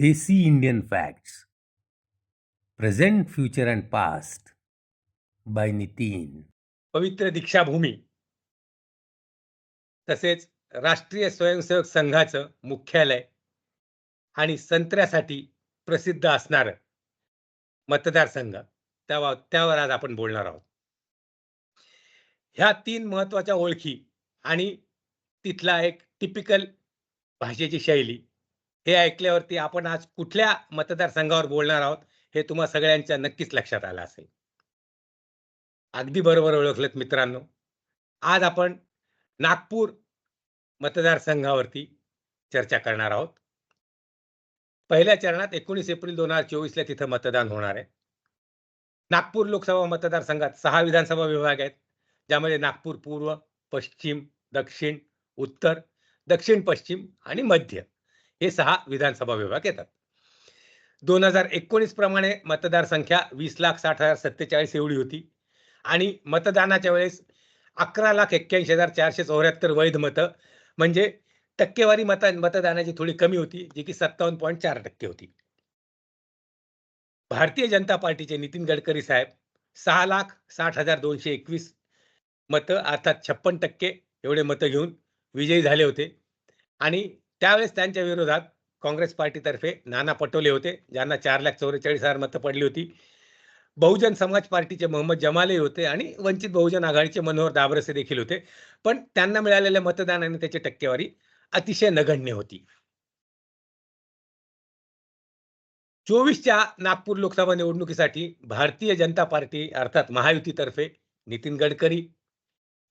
Desi Indian Facts present future and Past by Nitin. पवित्र दीक्षाभूमी. तसेच राष्ट्रीय स्वयंसेवक संघाचं मुख्यालय आणि संत्र्यासाठी प्रसिद्ध असणार मतदारसंघ. त्या त्यावर आज आपण बोलणार आहोत. ह्या तीन महत्त्वाच्या ओळखी आणि तिथला एक टिपिकल भाषेची शैली हे ऐकल्यावरती आपण आज कुठल्या मतदारसंघावर बोलणार आहोत हे तुम्हा सगळ्यांच्या नक्कीच लक्षात आलं असेल. अगदी बरोबर ओळखलेत मित्रांनो. आज आपण नागपूर मतदारसंघावरती चर्चा करणार आहोत. पहिल्या चरणात एकोणीस एप्रिल दोन हजार चोवीसला तिथं मतदान होणार आहे. नागपूर लोकसभा मतदारसंघात सहा विधानसभा विभाग आहेत ज्यामध्ये नागपूर पूर्व पश्चिम दक्षिण उत्तर दक्षिण पश्चिम आणि मध्य. हे सहा विधानसभा विभाग येतात. दोन हजार एकोणीस प्रमाणे मतदारसंख्या वीस लाख साठ हजार सत्तेचाळीस एवढी होती. आणि मतदानाच्या वेळेस अकरा लाख एक्क्याऐंशी हजार चारशे चौऱ्याहत्तर वैध मतं म्हणजे टक्केवारी मत मतदानाची थोडी कमी होती जी की सत्तावन्न पॉईंट चार टक्के होती. भारतीय जनता पार्टीचे नितीन गडकरी साहेब सहा लाख साठ हजार दोनशे एकवीस मतं अर्थात छप्पन टक्के एवढे मतं घेऊन विजयी झाले होते. आणि त्यावेळेस त्यांच्या विरोधात काँग्रेस पार्टीतर्फे नाना पटोले होते ज्यांना चार लाख चौवेचाळीस हजार मतं पडली होती. बहुजन समाज पार्टीचे मोहम्मद जमाले होते आणि वंचित बहुजन आघाडीचे मनोहर दाबरसे देखील होते. पण त्यांना मिळालेल्या मतदानाने त्याची टक्केवारी अतिशय नगण्य होती. चोवीसच्या नागपूर लोकसभा निवडणुकीसाठी भारतीय जनता पार्टी अर्थात महायुतीतर्फे नितीन गडकरी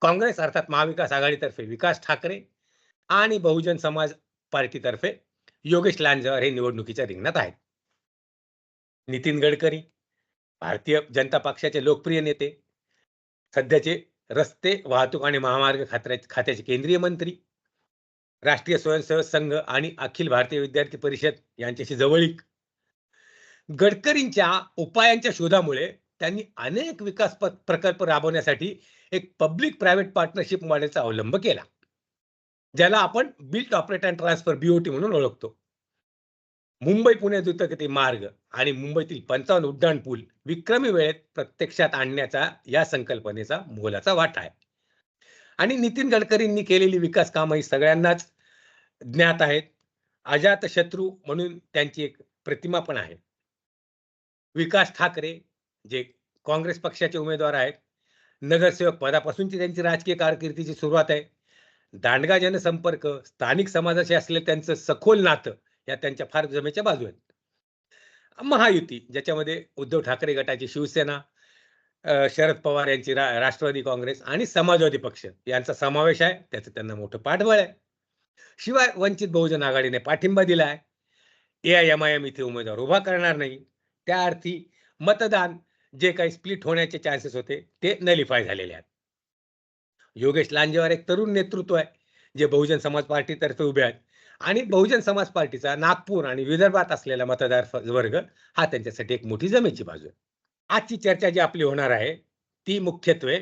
काँग्रेस अर्थात महाविकास आघाडीतर्फे विकास ठाकरे आणि बहुजन समाज पार्टीतर्फे योगेश लांजवार हे निवडणुकीच्या रिंगणात आहेत. नितीन गडकरी भारतीय जनता पक्षाचे लोकप्रिय नेते सध्याचे रस्ते वाहतूक आणि महामार्ग खात्या खात्याचे केंद्रीय मंत्री राष्ट्रीय स्वयंसेवक संघ आणि अखिल भारतीय विद्यार्थी परिषद यांच्याशी जवळीक. गडकरींच्या उपायांच्या शोधामुळे त्यांनी अनेक विकास प्रकल्प राबवण्यासाठी एक पब्लिक प्रायव्हेट पार्टनरशिप मॉडेलचा अवलंब केला. ज्याला आपण built operate and transfer BOT म्हणून ओळखतो. मुंबई पुणे द्रुतगती मार्ग आणि मुंबईतील पंचावन्न उड्डाण पूल विक्रमी वेळेत प्रत्यक्षात आणण्याचा या संकल्पनेचा मोलाचा वाटा आहे. आणि नितीन गडकरींनी केलेली विकास कामं ही सगळ्यांनाच ज्ञात आहेत. अजात शत्रू म्हणून त्यांची एक प्रतिमा पण आहे. विकास ठाकरे जे काँग्रेस पक्षाचे उमेदवार आहेत नगरसेवक पदापासूनची त्यांची राजकीय कारकिर्दीची सुरुवात आहे. दांडगा जनसंपर्क स्थानिक समाजाशी असलेलं त्यांचं सखोल नातं या त्यांच्या फार जमेच्या बाजू आहेत महायुती ज्याच्यामध्ये उद्धव ठाकरे गटाची शिवसेना शरद पवार यांची रा, राष्ट्रवादी काँग्रेस आणि समाजवादी पक्ष यांचा समावेश आहे. त्याचं त्यांना मोठं पाठबळ आहे. शिवाय वंचित बहुजन आघाडीने पाठिंबा दिला आहे A I M I M इथे उमेदवार उभा करणार नाही. त्या अर्थी मतदान जे काही स्प्लिट होण्याचे चान्सेस होते ते नलिफाय झालेले आहेत. योगेश लांजेवार एक तरुण नेतृत्व आहे जे बहुजन समाज पार्टीतर्फे उभे आहेत. आणि बहुजन समाज पार्टीचा नागपूर आणि विदर्भात असलेला मतदार वर्ग हा त्यांच्यासाठी एक मोठी जमेची बाजू आहे. आजची चर्चा जी आपली होणार आहे ती मुख्यत्वे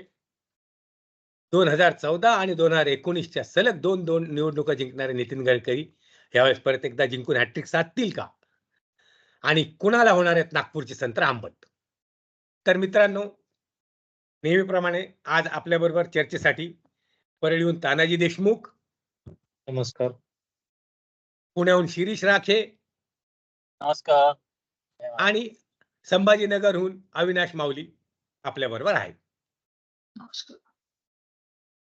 दोन हजार चौदा आणि दोन हजार एकोणीसच्या सलग दोन दोन निवडणुका जिंकणारे नितीन गडकरी यावेळेस परत एकदा जिंकून हॅट्रिक साधतील का? आणि कुणाला होणार आहेत नागपूरची संत्र आंबट? तर मित्रांनो नेहमीप्रमाणे आज आपल्याबरोबर चर्चेसाठी परळीहून तानाजी देशमुख. नमस्कार. पुण्याहून शिरीष राखे. नमस्कार. आणि संभाजीनगरहून अविनाश माऊली आपल्या बरोबर आहेत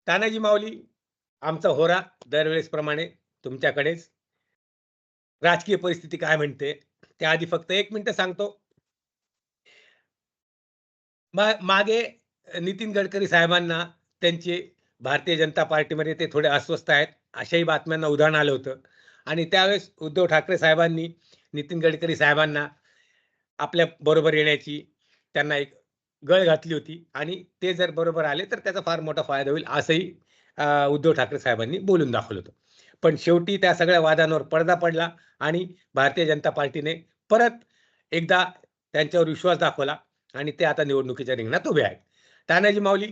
तानाजी माऊली आमचा होरा दरवेळेस प्रमाणे तुमच्याकडेच. राजकीय परिस्थिती काय म्हणते त्याआधी फक्त एक मिनिट सांगतो. मा- मागे नितीन गडकरी साहेबांना त्यांचे भारतीय जनता पार्टीमध्ये ते थोडे अस्वस्थ आहेत अशाही बातम्यांना उदाहरण आलं होतं. आणि त्यावेळेस उद्धव ठाकरे साहेबांनी नितीन गडकरी साहेबांना आपल्या बरोबर येण्याची त्यांना एक गळ घातली होती. आणि ते जर बरोबर आले तर त्याचा फार मोठा फायदा होईल असंही उद्धव ठाकरे साहेबांनी बोलून दाखवलं होतं. पण शेवटी त्या सगळ्या वादांवर पडदा पडला आणि भारतीय जनता पार्टीने परत एकदा त्यांच्यावर विश्वास दाखवला आणि ते आता निवडणुकीच्या रिंगणात उभे आहेत. तानाजी माऊली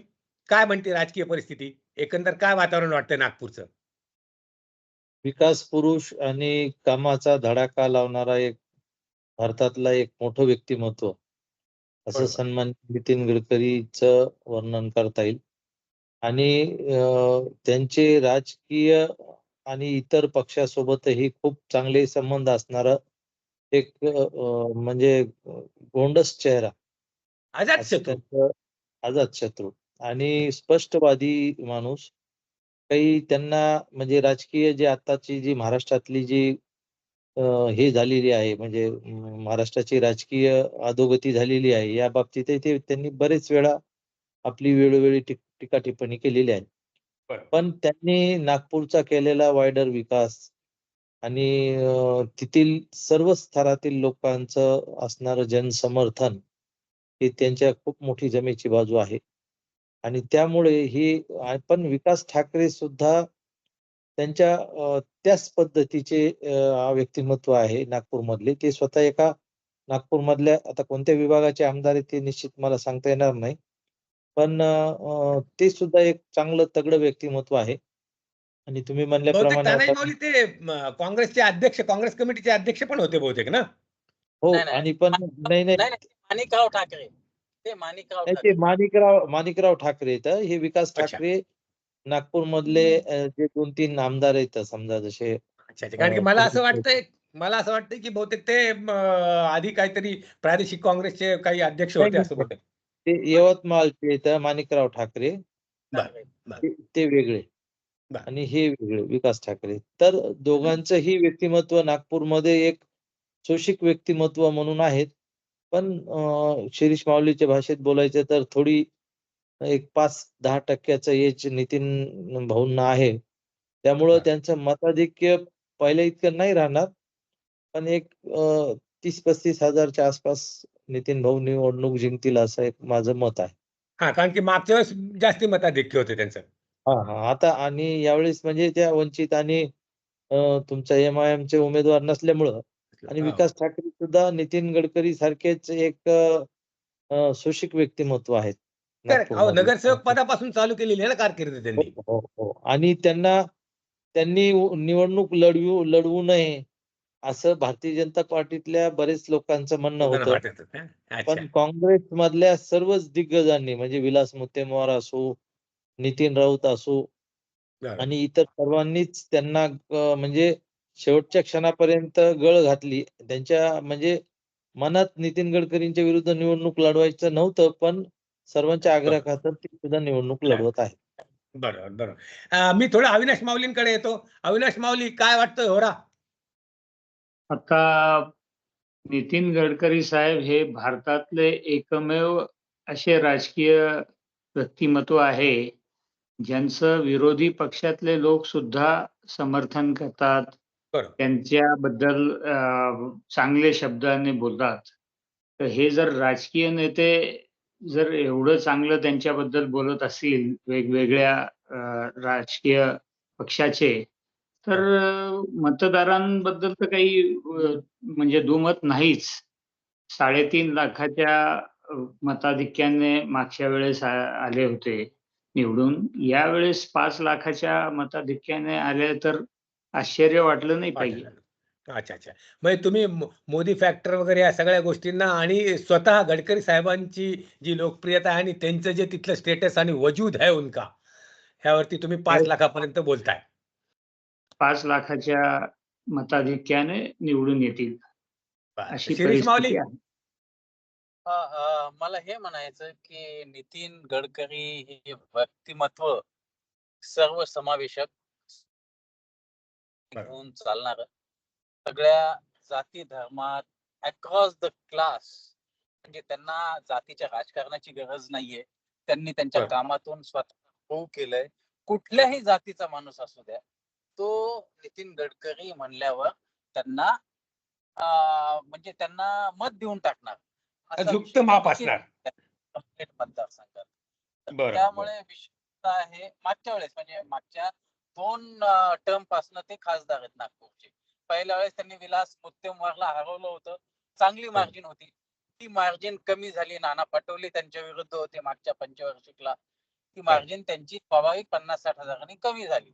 काय म्हणते राजकीय परिस्थिती? एकंदर काय वातावरण वाटतंय नागपूरचं? विकास पुरुष आणि कामाचा धडाका लावणारा एक भारतातला एक मोठं व्यक्तिमत्व. असं. सन्मान नितीन गडकरीचं वर्णन करता येईल. आणि त्यांचे राजकीय आणि इतर पक्षासोबतही खूप चांगले संबंध असणारं एक म्हणजे गोंडस चेहरा. त्यांचं आझाद शत्रू आणि स्पष्टवादी माणूस काही त्यांना म्हणजे राजकीय जे आताची जी महाराष्ट्रातली जी हे झालेली आहे म्हणजे महाराष्ट्राची राजकीय अधोगती झालेली आहे या बाबतीत ते त्यांनी बरेच वेळा आपली वेळोवेळी टीक- टिप्पणी केलेली आहे. पण त्यांनी नागपूरचा केलेला वायडर विकास आणि तेथील सर्व स्तरातील लोकांचं असणारं जनसमर्थन ही त्यांच्या खूप मोठी जमेची बाजू आहे. आणि त्यामुळे ही पण विकास ठाकरे सुद्धा त्यांच्या अं, त्याच पद्धतीचे अं, व्यक्तिमत्व आहे नागपूरमधले. ते स्वतः एका नागपूरमधल्या आता कोणत्या विभागाचे आमदार आहेत ते निश्चित मला सांगता येणार नाही. पण अं, ते सुद्धा एक चांगलं तगडं व्यक्तिमत्व आहे. आणि तुम्ही बहुतेक म्हणल्याप्रमाणे ते काँग्रेसचे अध्यक्ष काँग्रेस कमिटीचे अध्यक्ष पण होते बहुतेक ना? हो. आणि पण नाही नाही. माणिकराव ठाकरे ते माणिकराव ठाकरे ते माणिकराव माणिकराव ठाकरे आहेत हं. विकास अच्छा. ठाकरे नागपूरमधले अं, जे दोन तीन आमदार आहेत समजा जसे अच्छा अच्छा. कारण की अं, मला असं वाटतंय मला असं वाटतंय की बहुतेक ते म, आधी काहीतरी प्रादेशिक काँग्रेसचे काही अध्यक्ष होते असं. बहुतेक ते यवतमाळचे आहेत माणिकराव ठाकरे ठाकरे. ते ते वेगळे बर. आणि हे वेगळे विकास ठाकरे तर दोघांचंही व्यक्तिमत्व नागपूरमध्ये एक शोषिक व्यक्तिमत्व म्हणून आहेत पण शिरीष माऊलीच्या भाषेत बोलायचं तर थोडी एक पाच दहा टक्क्याचं एज नितीन भाऊंना आहे त्यामुळं. त्यांचं मताधिक्य पहिल्या इतकं नाही राहणार. पण एक तीस पस्तीस हजारच्या आसपास नितीन भाऊ निवडणूक जिंकतील असं एक माझं मत आहे. हा कारण की मागच्या वेळेस जास्ती मताधिक्य होते त्यांचं. हा हा. आता आणि यावेळेस म्हणजे त्या वंचित आणि तुमच्या एम आय चे उमेदवार नसल्यामुळं आणि हा. विकास ठाकरे सुद्धा नितीन गडकरी सारखेच एक अं, शोषिक व्यक्तिमत्व आहेत Correct. अहो नागपूरमधले. नगरसेवक पदापासून चालू केलेली आहे ना कारकीर्द त्यांनी हो, हो, हो. आणि त्यांना त्यांनी निवडणूक लढवू लढवू नये असं भारतीय जनता पार्टीतल्या बरेच लोकांचं म्हणणं होतं पण काँग्रेस मधल्या सर्वच दिग्गजांनी म्हणजे विलास मुत्तेमवार असो नितीन राऊत असो. आणि इतर सर्वांनीच त्यांना म्हणजे शेवटच्या क्षणापर्यंत गळ घातली. त्यांच्या म्हणजे मनात नितीन गडकरींच्या विरुद्ध निवडणूक लढवायचं नव्हतं पण सर्वांच्या आग्रहाखातर ते सुद्धा निवडणूक लढवत आहे. बरोबर बरोबर अं, मी थोडं अविनाश माऊलींकडे येतो. अविनाश माऊली काय वाटतं होरा. आता नितीन गडकरी साहेब हे भारतातले एकमेव असे राजकीय व्यक्तिमत्व आहे ज्यांचं विरोधी पक्षातले लोक सुद्धा समर्थन करतात. त्यांच्याबद्दल चांगले शब्दाने बोलतात तर हे जर राजकीय नेते जर एवढं चांगलं त्यांच्याबद्दल बोलत असतील वेगवेगळ्या राजकीय पक्षाचे तर मतदारांबद्दल तर काही म्हणजे दुमत नाहीच. साडेतीन लाखाच्या मताधिक्याने मागच्या वेळेस आ- आले होते निवडून. यावेळेस पाच लाखाच्या मताधिक्याने आले तर आश्चर्य वाटलं नाही पाहिजे अच्छा अच्छा म्हणजे तुम्ही मोदी फॅक्टर वगैरे या सगळ्या गोष्टींना आणि स्वतः गडकरी साहेबांची जी लोकप्रियता आहे आणि त्यांचं जे तिथलं स्टेटस आणि वजूद आहे उनका ह्यावरती तुम्ही पाच. लाखापर्यंत बोलताय पाच लाखाच्या मताधिक्याने निवडून येतील. अशी माऊली मला हे म्हणायचं की नितीन गडकरी हे व्यक्तिमत्व सर्वसमावेशक बरोबर. घेऊन चालणार. सगळ्या जाती धर्मात अक्रॉस द क्लास म्हणजे त्यांना जातीच्या राजकारणाची गरज नाहीये. त्यांनी त्यांच्या. कामातून स्वतः प्रूव्ह केलंय. कुठल्याही जातीचा माणूस असू द्या. तो नितीन गडकरी म्हणल्यावर त्यांना म्हणजे त्यांना मत देऊन टाकणार. झुकतं माप असणार. मतदारसंघात. त्यामुळे विशेषतः हे मागच्या वेळेस म्हणजे मागच्या दोन टर्म पासन ते खासदार आहेत नागपूरचे. पहिल्या वेळेस त्यांनी विलास मुत्तेमवारला हरवलं होतं. चांगली मार्जिन होती. ती मार्जिन कमी झाली. नाना पटोले त्यांच्या विरुद्ध होते मागच्या पंचवार्षिकला. की मार्जिन त्यांची स्वाभाविक पन्नास साठ हजारांनी कमी झाली.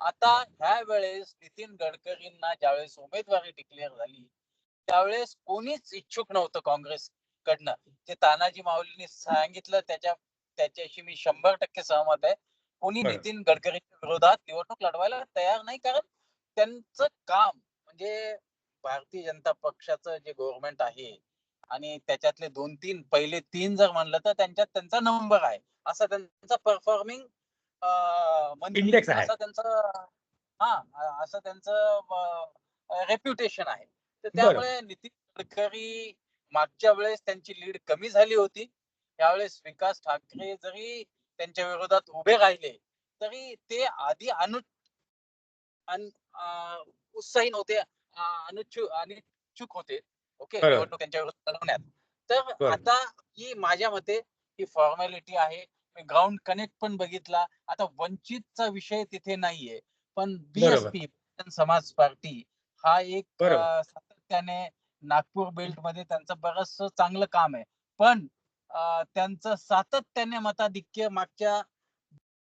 आता ह्या वेळेस नितीन गडकरींना ज्यावेळेस उमेदवारी डिक्लेअर झाली त्यावेळेस कोणीच इच्छुक नव्हतं काँग्रेसकडनं. जे तानाजी माऊलींनी सांगितलं त्याच्या त्याच्याशी मी शंभर टक्के सहमत आहे. कोणी. नितीन गडकरींच्या विरोधात निवडणूक लढवायला तयार नाही कारण त्यांचं काम म्हणजे भारतीय जनता पक्षाचं जे गव्हर्नमेंट आहे आणि त्याच्यातले दोन तीन पहिले तीन जर म्हणलं तर त्यांच्यात त्यांचा नंबर आहे असं त्यांचा परफॉर्मिंग आहे. असं त्यांचं हा असं त्यांचं रेप्युटेशन आहे तर. त्यामुळे नितीन गडकरी मागच्या वेळेस त्यांची लीड कमी झाली होती त्यावेळेस विकास ठाकरे जरी त्यांच्या विरोधात उभे राहिले तरी ते आधी अनु उत्साही नव्हते अं, अनुच्छु अनिच्छुक होते ओके. निवडणूक त्यांच्या विरोधात लढवण्यात तर. आता ही माझ्या मते ही फॉर्मॅलिटी आहे मी ग्राउंड कनेक्ट पण बघितला आता वंचितचा विषय तिथे नाहीये पण बीएसपी समाज पार्टी हा एक सातत्याने नागपूर बेल्टमध्ये त्यांचं बरंच चांगलं काम आहे पण त्यांचं सातत्याने मताधिक्य मागच्या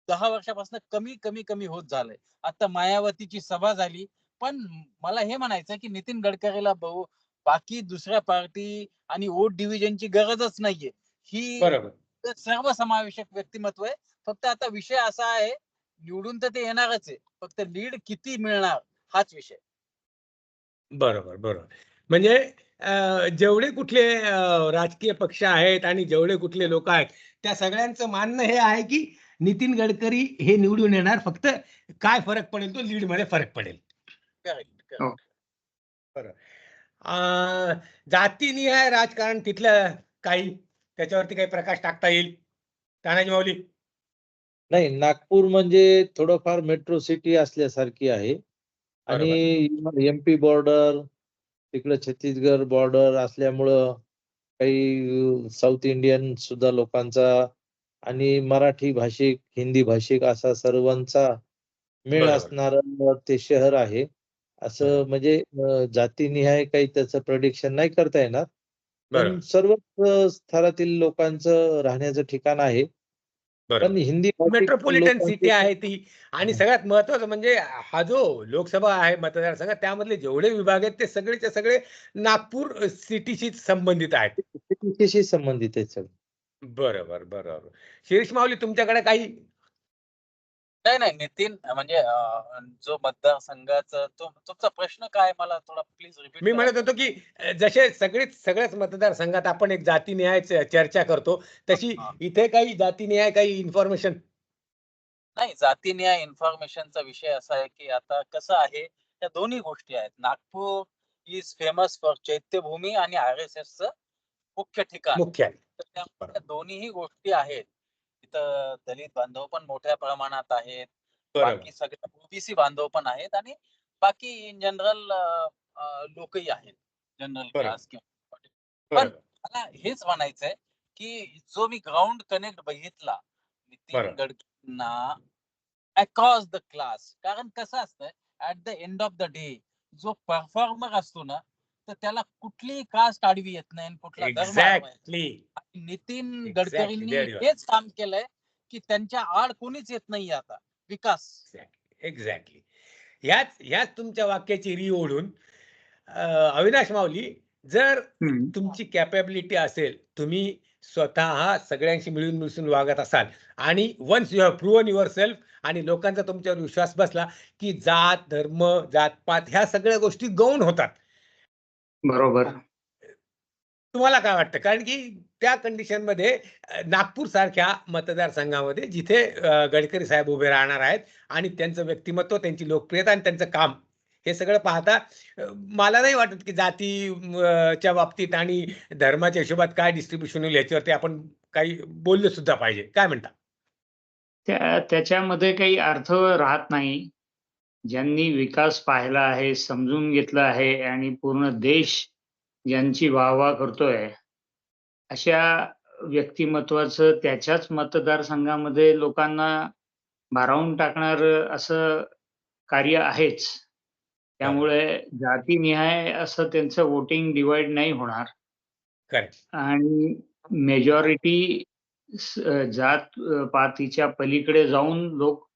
दहा वर्षापासून कमी कमी कमी होत झालंय. आता मायावतीची सभा झाली. पण मला हे म्हणायचं की नितीन गडकरीला बहु बाकी दुसऱ्या पार्टी आणि वोट डिव्हिजनची गरजच नाहीये. ही बरोबर. सर्वसमावेशक व्यक्तिमत्व आहे. फक्त आता विषय असा आहे निवडून तर ते येणारच आहे. फक्त लीड किती मिळणार हाच विषय. बरोबर बरोबर. म्हणजे जेवढे कुठले राजकीय पक्ष आहेत आणि जेवढे कुठले लोक आहेत त्या सगळ्यांचं मानणं हे आहे की नितीन गडकरी हे निवडून येणार. फक्त काय फरक पडेल तो लीडमध्ये फरक पडेल. करेक्ट हो. अं, जातीनिहाय राजकारण तिथलं काही त्याच्यावरती काही प्रकाश टाकता येईल? तानाजी माऊली. नाही नागपूर म्हणजे थोडंफार मेट्रो सिटी असल्यासारखी आहे. आणि एमपी बॉर्डर तिकडे छत्तीसगड बॉर्डर असल्यामुळं काही साऊथ इंडियन सुद्धा लोकांचा आणि मराठी भाषिक हिंदी भाषिक असा सर्वांचा मेळ. असणारं ते शहर आहे असं. म्हणजे जातीनिहाय काही त्याचं प्रेडिक्शन नाही करता येणार पण सर्वच स्तरातील लोकांचं राहण्याचं ठिकाण आहे पण हिंदी मेट्रोपॉलिटन सिटी आहे ती. आणि. सगळ्यात महत्वाचं म्हणजे हा जो लोकसभा आहे मतदारसंघ त्यामधले जेवढे विभाग आहेत ते सगळेचे सगळे नागपूर सिटीशी संबंधित आहेत. शेतीशी संबंधित आहे सगळं. बरोबर बरोबर. शिरीष माऊली तुमच्याकडे काही नाही नाही नितीन म्हणजे जो मतदारसंघाचा तुमचा प्रश्न काय मला थोडा प्लीज रिपीट मी म्हणत होतो की जसे सगळेच सगळ्याच मतदारसंघात आपण एक जातीनिहाय चर्चा करतो तशी. इथे काही जातीनिहाय काही इन्फॉर्मेशन नाही जातीन्याय इन्फॉर्मेशनचा विषय असा आहे की आता कसं आहे या दोन्ही गोष्टी आहेत. Nagpur is famous for Chaityabhoomi आणि आर एस एस मुख्य ठिकाण. मुख्य त्या दोन्हीही गोष्टी आहेत. तिथं दलित बांधव पण मोठ्या प्रमाणात आहेत. बाकी सगळे ओबीसी बांधव पण आहेत आणि बाकी इन जनरल लोकही आहेत. जनरल. क्लास किंवा बरोबर. मला हेच म्हणायचंय की जो मी ग्राउंड कनेक्ट बघितला नितीन. गडकरींना अक्रॉस द क्लास कारण कसं असतं at the end of the day जो परफॉर्मर असतो ना तर त्याला कुठलीही कास्ट आडवी येत नाही कुठला धर्म. एक्झॅक्टली नितीन गडकरींनी. हेच काम केलंय की त्यांच्या आड कोणीच येत नाही आता. विकास. एक्झॅक्टली ह्याच ह्याच तुमच्या वाक्याची री ओढून अविनाश माऊली जर. तुमची कॅपॅबिलिटी असेल तुम्ही स्वतः सगळ्यांशी मिळून मिसळून वागत असाल आणि once you have proven yourself आणि लोकांचा तुमच्यावर विश्वास बसला की जात धर्म जातपात ह्या सगळ्या गोष्टी गौण होतात. बरोबर. तुम्हाला काय वाटतं? कारण की त्या कंडिशनमध्ये नागपूर सारख्या मतदारसंघामध्ये जिथे गडकरी साहेब उभे राहणार आहेत आणि त्यांचं व्यक्तिमत्व त्यांची लोकप्रियता आणि त्यांचं काम हे सगळं पाहता मला नाही वाटत की जाती अ, च्या बाबतीत आणि धर्माच्या हिशोबात काय डिस्ट्रीब्युशन होईल याच्यावरती आपण काही बोललं सुद्धा पाहिजे. काय म्हणता? त्या त्याच्यामध्ये काही अर्थ राहत नाही. ज्यांनी विकास पाहिला आहे समजून घेतला आहे आणि पूर्ण देश ज्यांची वाहवा करतोय. अशा व्यक्तिमत्वाचं त्याच्याच मतदारसंघामध्ये लोकांना भारावून टाकणार असं कार्य आहेच. त्यामुळे जातीनिहाय असं त्यांचं वोटिंग डिवाइड नाही होणार. आणि मेजॉरिटी जात पातीच्या पलीकडे जाऊन लोक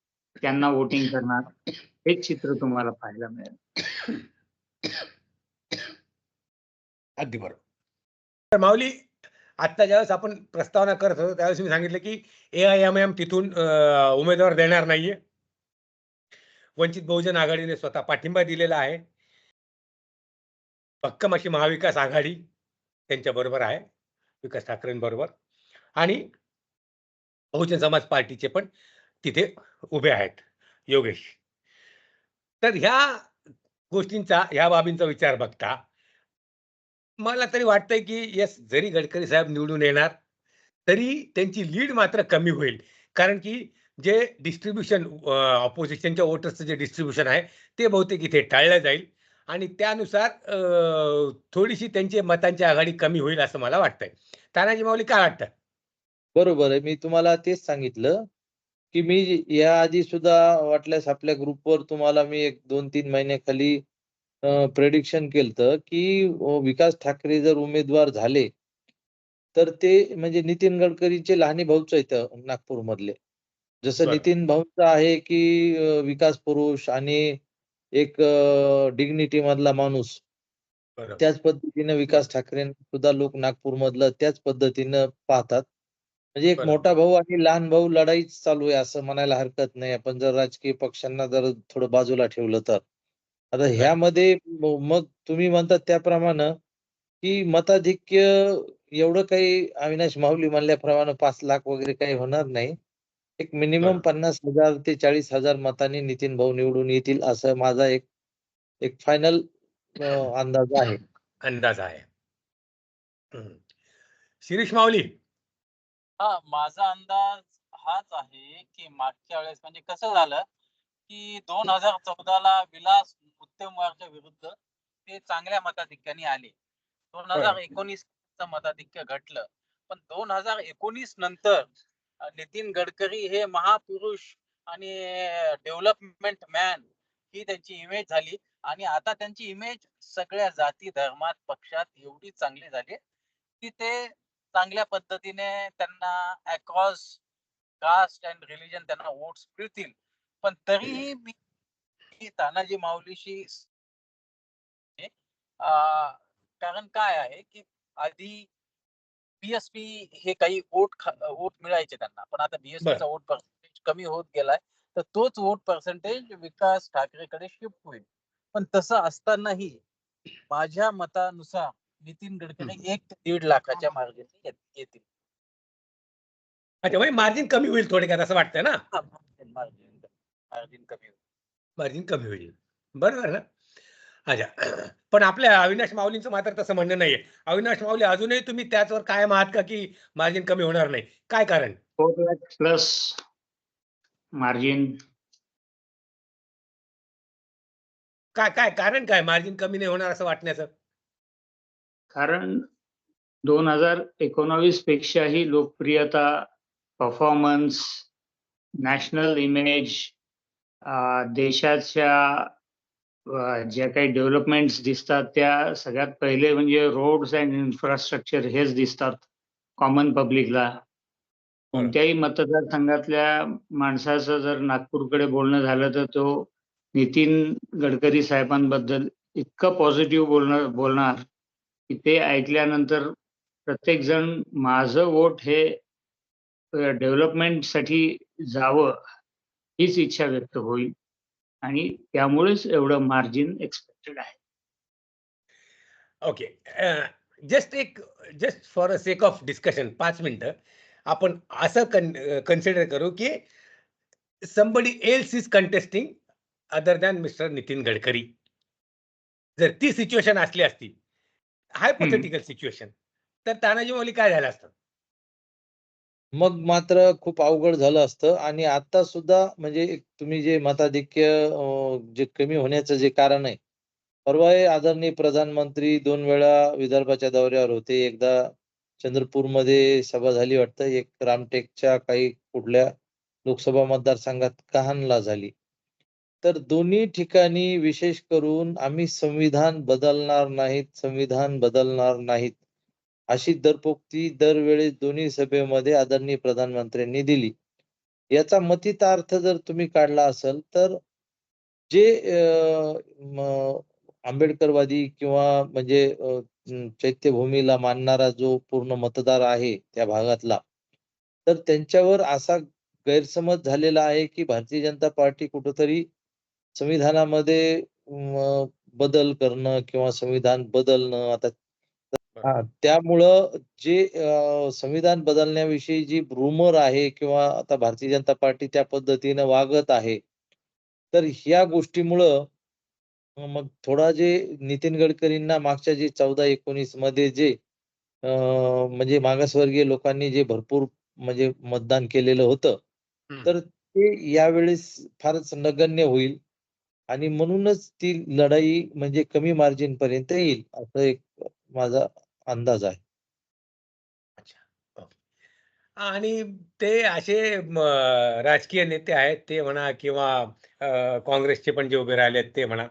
त्यांना वोटिंग करणार. हे चित्र तुम्हाला पाहायला मिळेल. अगदी बरोबर. तर माऊली आत्ता ज्यावेळेस आपण प्रस्तावना करत होतो त्यावेळेस मी सांगितलं की ए आय एम एम तिथून उमेदवार देणार नाहीये. वंचित बहुजन आघाडीने स्वतः पाठिंबा दिलेला आहे. भक्कम अशी महाविकास आघाडी त्यांच्या बरोबर आहे विकास ठाकरेंबरोबर. आणि बहुजन समाज पार्टीचे पण तिथे उभे आहेत योगेश. तर ह्या गोष्टींचा ह्या बाबींचा विचार बघता मला तरी वाटतंय की यस जरी गडकरी साहेब निवडून येणार तरी त्यांची लीड मात्र कमी होईल. कारण की जे डिस्ट्रीब्युशन ऑपोजिशनच्या वोटर्सचं जे डिस्ट्रीब्युशन आहे ते बहुतेक इथे टाळलं जाईल. आणि त्यानुसार थोडीशी त्यांची मतांची आघाडी कमी होईल असं मला वाटतंय. तानाजी माऊली काय वाटतं? बरोबर आहे. मी तुम्हाला तेच सांगितलं की मी या आधी सुद्धा वाटल्यास आपल्या ग्रुपवर तुम्हाला मी एक दोन तीन महिन्याखाली प्रेडिक्शन केलं की विकास ठाकरे जर उमेदवार झाले तर ते म्हणजे नितीन गडकरीचे लहानी भाऊच आहेत नागपूर मधले जसं. नितीन भाऊंचं आहे की विकास पुरुष आणि एक डिग्निटी मधला माणूस. त्याच पद्धतीने विकास ठाकरे सुद्धा लोक नागपूर मधलं त्याच पद्धतीनं पाहतात. म्हणजे एक. मोठा भाऊ आणि लहान भाऊ लढाईच चालू आहे असं म्हणायला हरकत नाही. आपण जर राजकीय पक्षांना जर थोडं बाजूला ठेवलं तर. आता ह्यामध्ये मग तुम्ही म्हणतात त्याप्रमाणे की मताधिक्य एवढं काही अविनाश माऊली म्हणल्याप्रमाणे पाच लाख वगैरे काही होणार नाही. एक मिनिमम. पन्नास हजार ते चाळीस हजार मतांनी नितीन भाऊ निवडून येतील असं माझा एक एक फायनल अंदाज आहे. अंदाज आहे. शिरीष माऊली. हा माझा अंदाज हाच आहे की मागच्या वेळेस म्हणजे कसं झालं की दोन हजार चौदाला विलास मुत्तेमवारच्या विरुद्ध ते चांगल्या मताधिक्याने आले दोन हजार बरं. एकोणीस मताधिक्य घटलं पण दोन हजार एकोणीस नंतर अ, नितीन गडकरी हे महापुरुष आणि डेव्हलपमेंट मॅन ही त्यांची इमेज झाली आणि आता त्यांची इमेज सगळ्या जाती धर्मात पक्षात एवढी चांगली झाली की ते चांगल्या पद्धतीने त्यांना अक्रॉस कास्ट अँड रिलिजन त्यांना वोट्स मिळतील. पण तरीही मी तानाजी माऊलीशी कारण काय आहे की आधी बीएसपी हे काही वोट वोट मिळायचे त्यांना. पण आता बीएसपीचा. वोट पर्सेंटेज कमी होत गेलाय. तर तोच वोट पर्सेंटेज विकास ठाकरेकडे शिफ्ट होईल. पण तसं असतानाही माझ्या मतानुसार नितीन गडकरी एक ते दीड लाखाच्या मार्गाने येतील. अच्छा म्हणजे मार्जिन कमी होईल थोडक्यात असं वाटतंय ना? मार्जिन मार्जिन कमी होईल. मार्जिन कमी होईल. बरोबर ना? अच्छा पण आपल्या अविनाश माऊलींचं मात्र तसं म्हणणं नाहीये. अविनाश माऊली अजूनही तुम्ही त्याचवर कायम आहात का की मार्जिन कमी होणार नाही? काय कारण? Four lakh plus margin. काय काय कारण काय मार्जिन कमी नाही होणार असं वाटण्याचं? कारण दोन हजार एकोणावीस पेक्षाही लोकप्रियता परफॉर्मन्स नॅशनल इमेज देशाच्या ज्या काही डेव्हलपमेंट्स दिसतात त्या सगळ्यात पहिले म्हणजे रोड्स अँड इन्फ्रास्ट्रक्चर हेच दिसतात कॉमन पब्लिकला कोणत्याही मतदारसंघातल्या माणसाचं जर नागपूरकडे बोलणं झालं तर तो नितीन गडकरी साहेबांबद्दल इतकं पॉझिटिव्ह बोलणं बोलणार. की ते ऐकल्यानंतर प्रत्येक जण माझं वोट हे डेव्हलपमेंटसाठी जावं हीच इच्छा व्यक्त होईल. आणि त्यामुळेच एवढं मार्जिन एक्सपेक्टेड आहे. ओके. जस्ट एक just for a sec of discussion पाच मिनिटं. आपण असं कन्सिडर करू की somebody else is contesting other than mister Nitin Gadkari जर ती सिच्युएशन असली असती हायपोथेटिकल सिच्युएशन तर तानाजी माऊली काय झालं असतं? मग मात्र खूप अवघड झालं असतं आणि आता सुद्धा म्हणजे तुम्ही जे मताधिक्य जे कमी होण्याचं जे कारण आहे. परवा आदरणीय प्रधानमंत्री दोन वेळा विदर्भाच्या दौऱ्यावर होते. एकदा चंद्रपूरमध्ये सभा झाली वाटतं. एक रामटेकच्या काही कुठल्या लोकसभा मतदारसंघात कहानला झाली. तर दोन्ही ठिकाणी विशेष करून आम्ही संविधान बदलणार नाहीत संविधान बदलणार नाहीत अशी दरपोक्ती दरवेळेस दोन्ही सभेमध्ये आदरणीय प्रधानमंत्र्यांनी दिली. याचा मतितार्थ जर तुम्ही काढला असेल तर जे आंबेडकरवादी किंवा म्हणजे चैत्यभूमीला मानणारा जो पूर्ण मतदार आहे त्या भागातला तर त्यांच्यावर असा गैरसमज झालेला आहे की भारतीय जनता पार्टी कुठंतरी संविधानामध्ये बदल करणं किंवा संविधान बदलणं आता त्यामुळं जे संविधान बदलण्याविषयी जी रुमर आहे किंवा आता भारतीय जनता पार्टी त्या पद्धतीनं वागत आहे तर ह्या गोष्टीमुळं मग थोडा जे नितीन गडकरींना मागच्या जे चौदा एकोणीसमध्ये जे म्हणजे मागासवर्गीय लोकांनी जे भरपूर म्हणजे मतदान केलेलं होतं. तर ते यावेळेस फारच नगण्य होईल आणि म्हणूनच ती लढाई म्हणजे कमी मार्जिन पर्यंत येईल असं एक माझा अंदाज आहे. आणि ते असे राजकीय नेते आहेत ते म्हणा किंवा काँग्रेसचे पण जे उभे राहिले आहेत ते म्हणा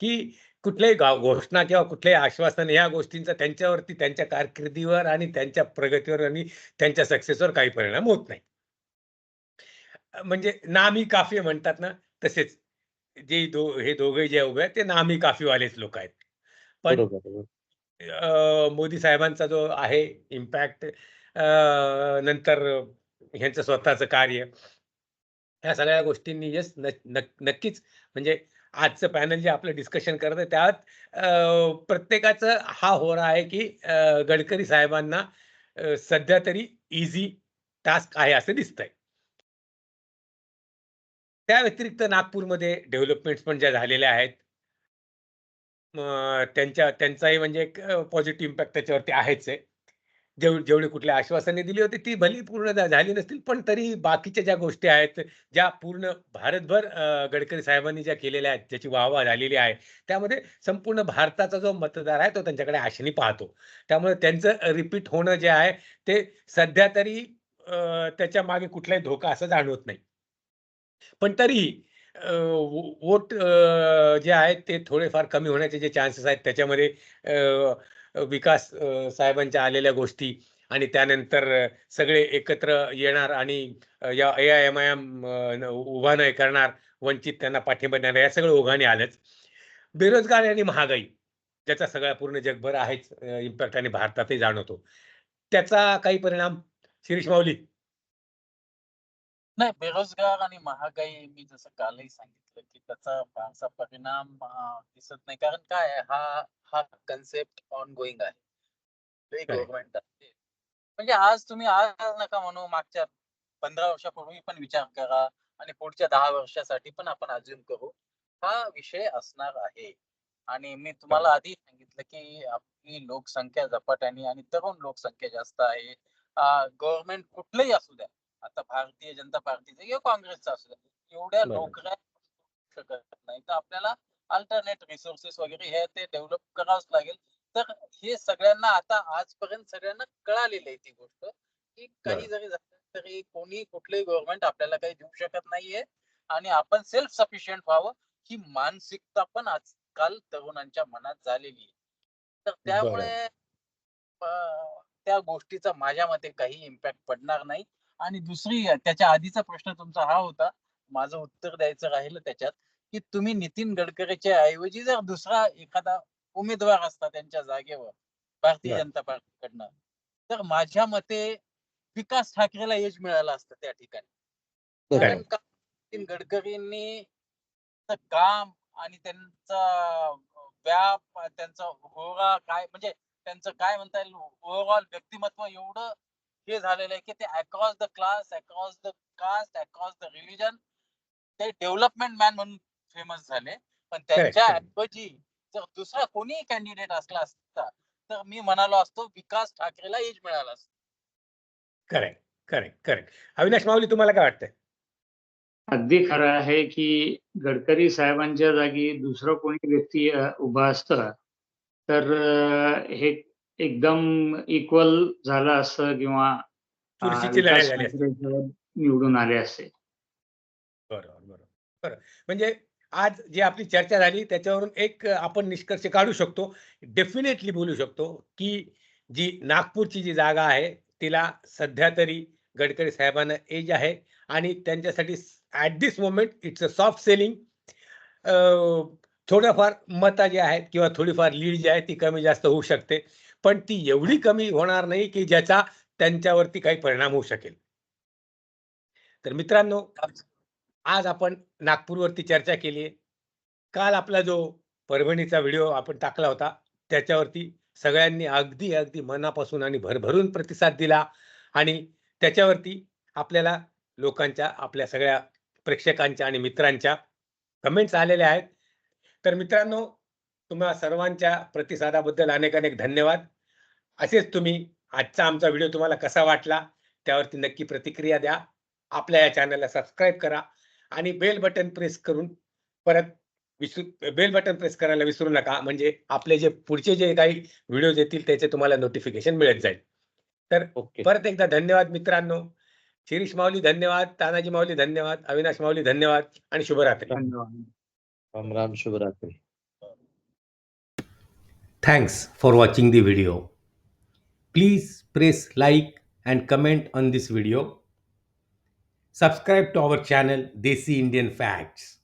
की कुठल्याही घोषणा किंवा कुठल्याही आश्वासन या गोष्टींचा त्यांच्यावरती त्यांच्या कारकिर्दीवर आणि त्यांच्या प्रगतीवर आणि त्यांच्या सक्सेसवर काही परिणाम होत नाही. म्हणजे नामी काफी म्हणतात ना तसेच. जे दो हे दोघे जे उभे आहेत ते नामी काफीवालेच लोक आहेत पण. अ, मोदी साहेबांचा जो आहे इम्पॅक्ट नंतर ह्यांचं स्वतःचं कार्य ह्या सगळ्या गोष्टींनी येस नक्कीच म्हणजे आजचं पॅनल जे आपलं डिस्कशन करत आहे त्यात अ, प्रत्येकाचं हा होरा आहे की अ, गडकरी साहेबांना अ, सध्या तरी इझी टास्क आहे असं दिसतंय त्या व्यतिरिक्त नागपूरमध्ये डेव्हलपमेंट्स पण ज्या झालेल्या आहेत त्यांच्या त्यांचाही म्हणजे एक पॉझिटिव्ह इम्पॅक्ट त्याच्यावरती आहेच आहे. जेव जेवढी कुठल्या आश्वासने दिली होती ती भली पूर्ण झाली नसतील, पण तरी बाकीच्या ज्या गोष्टी आहेत, ज्या पूर्ण भारतभर गडकरी साहेबांनी ज्या केलेल्या आहेत, ज्याची वाह-वाह झालेली आहे, त्यामध्ये संपूर्ण भारताचा जो मतदार आहे, तो त्यांच्याकडे आशेने पाहतो. त्यामुळे त्यांचं रिपीट होणं जे आहे, ते सध्या तरी त्याच्यामागे कुठलाही धोका असं जाणवत नाही. पण तरीही वोट जे आहेत ते थोडेफार कमी होण्याचे जे चान्सेस आहेत त्याच्यामध्ये विकास साहेबांच्या आलेल्या गोष्टी आणि त्यानंतर सगळे एकत्र येणार आणि अ, या आय एम उभा नाही करणार, वंचित त्यांना पाठिंबा देणार, या सगळं उघाने आलंच. बेरोजगारी आणि महागाई ज्याचा सगळा पूर्ण जगभर आहेच इम्पॅक्ट आणि भारतातही जाणवतो. त्याचा काही परिणाम शिरीष माऊली? नाही, बेरोजगार आणि महागाई मी जसं कालही सांगितलं, की त्याचा फारसा परिणाम अ, दिसत नाही. कारण काय आहे, हा हा कन्सेप्ट ऑनगोइंग आहे. ते Correct. गव्हर्नमेंट आहे. म्हणजे आज तुम्ही आज नका म्हणू, मागच्या 15 वर्षापूर्वी पण विचार करा आणि पुढच्या 10 वर्षासाठी पण आपण अझ्युम करू. हा विषय असणार आहे. आणि मी तुम्हाला आधी सांगितलं, की आपली लोकसंख्या झपाट्याने आणि तरुण लोकसंख्या जास्त आहे. अ, गव्हर्नमेंट कुठलंही असू द्या. आता भारतीय जनता पार्टीचं किंवा काँग्रेसचं असू द्या. एवढ्या. नोकऱ्या शकत नाही. तर आपल्याला अल्टरनेट रिसोर्सेस वगैरे हे ते डेव्हलप करावंच लागेल. तर हे सगळ्यांना आता आजपर्यंत सगळ्यांना कळालेली आहे ती गोष्ट, की काही. जरी झालं तरी कोणी कुठलंही गव्हर्नमेंट आपल्याला काही देऊ शकत नाहीये आणि आपण सेल्फ सफिशियंट व्हावं, ही मानसिकता पण आजकाल तरुणांच्या मनात झालेली आहे. तर त्यामुळे त्या गोष्टीचा माझ्या मते काही इम्पॅक्ट पडणार नाही. आणि दुसरी त्याच्या आधीचा प्रश्न तुमचा हा होता, माझं उत्तर द्यायचं राहिलं त्याच्यात, की तुम्ही नितीन गडकरीच्या ऐवजी जर दुसरा एखादा उमेदवार असता त्यांच्या जागेवर, भारतीय. जनता पार्टीकडनं, तर माझ्या मते विकास ठाकरेला एज मिळालं असतं त्या ठिकाणी. बरोबर. कारण का नितीन गडकरींनी काम आणि त्यांचा व्याप, त्यांचा होरा काय म्हणजे त्यांचं काय म्हणता येईल ओव्हरऑल व्यक्तिमत्व एवढं हे झालेलं आहे, की ते across the class, across the caste, across the religion ते डेव्हलपमेंट मॅन म्हणून फेमस झाले. पण त्यांच्या. ऐवजी जर दुसरा कोणीही कॅन्डिडेट असला असता, तर मी म्हणालो असतो विकास ठाकरेला एज मिळालं असतं. Correct, correct, correct. Avinash Mauli तुम्हाला काय वाटतंय? अगदी खरं आहे, की गडकरी साहेबांच्या जागी दुसरं कोणी व्यक्ती उभा असतं, तर हे एकदम इक्वल झालं असतं किंवा चुरशीची लढाई झाली असती. निवडून आले असते. बरोबर, बरोबर. बरं. म्हणजे आज जी आपली चर्चा झाली त्याच्यावरून एक आपण निष्कर्ष काढू शकतो. डेफिनेटली बोलू शकतो, की जी नागपूरची जी जागा आहे तिला सध्या तरी गडकरी साहेबांना एज आहे आणि त्यांच्यासाठी at this moment it's a soft sailing थोडंफार मतं जे आहेत किंवा थोडीफार लीड जी आहे ती कमी जास्त होऊ शकते पण ती एवढी कमी होणार नाही की ज्याचा त्यांच्यावरती काही परिणाम होऊ शकेल. तर मित्रांनो आज आपण नागपूरवरती चर्चा केली आहे. काल आपला जो परभणीचा व्हिडिओ आपण टाकला होता त्याच्यावरती सगळ्यांनी अगदी अगदी मनापासून आणि भरभरून प्रतिसाद दिला आणि त्याच्यावरती आपल्याला लोकांच्या आपल्या सगळ्या प्रेक्षकांच्या आणि मित्रांच्या कमेंट्स आलेल्या आहेत. तर मित्रांनो तुम्हा सर्वांच्या प्रतिसादाबद्दल अनेक अनेक धन्यवाद. असेच तुम्ही आजचा आमचा व्हिडिओ तुम्हाला कसा वाटला त्यावरती नक्की प्रतिक्रिया द्या. आपल्या या चॅनलला सबस्क्राईब करा आणि बेल बटन प्रेस करून परत विसरू बेल बटन प्रेस करायला विसरू नका. म्हणजे आपले जे पुढचे जे काही व्हिडिओज येतील त्याचे तुम्हाला नोटिफिकेशन मिळत जाईल. तर ओके. परत एकदा धन्यवाद मित्रांनो. शिरीष माऊली धन्यवाद. तानाजी माऊली धन्यवाद. अविनाश माऊली धन्यवाद. आणि शुभरात्री. धन्यवाद. राम राम शुभरात्री. Thanks for watching the video. Please press like and comment on this video. Subscribe to our channel Desi Indian Facts.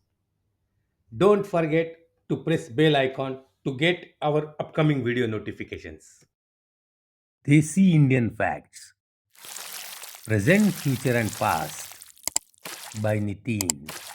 Don't forget to press bell icon to get our upcoming video notifications. Desi Indian Facts. Present, future and past by Nitin.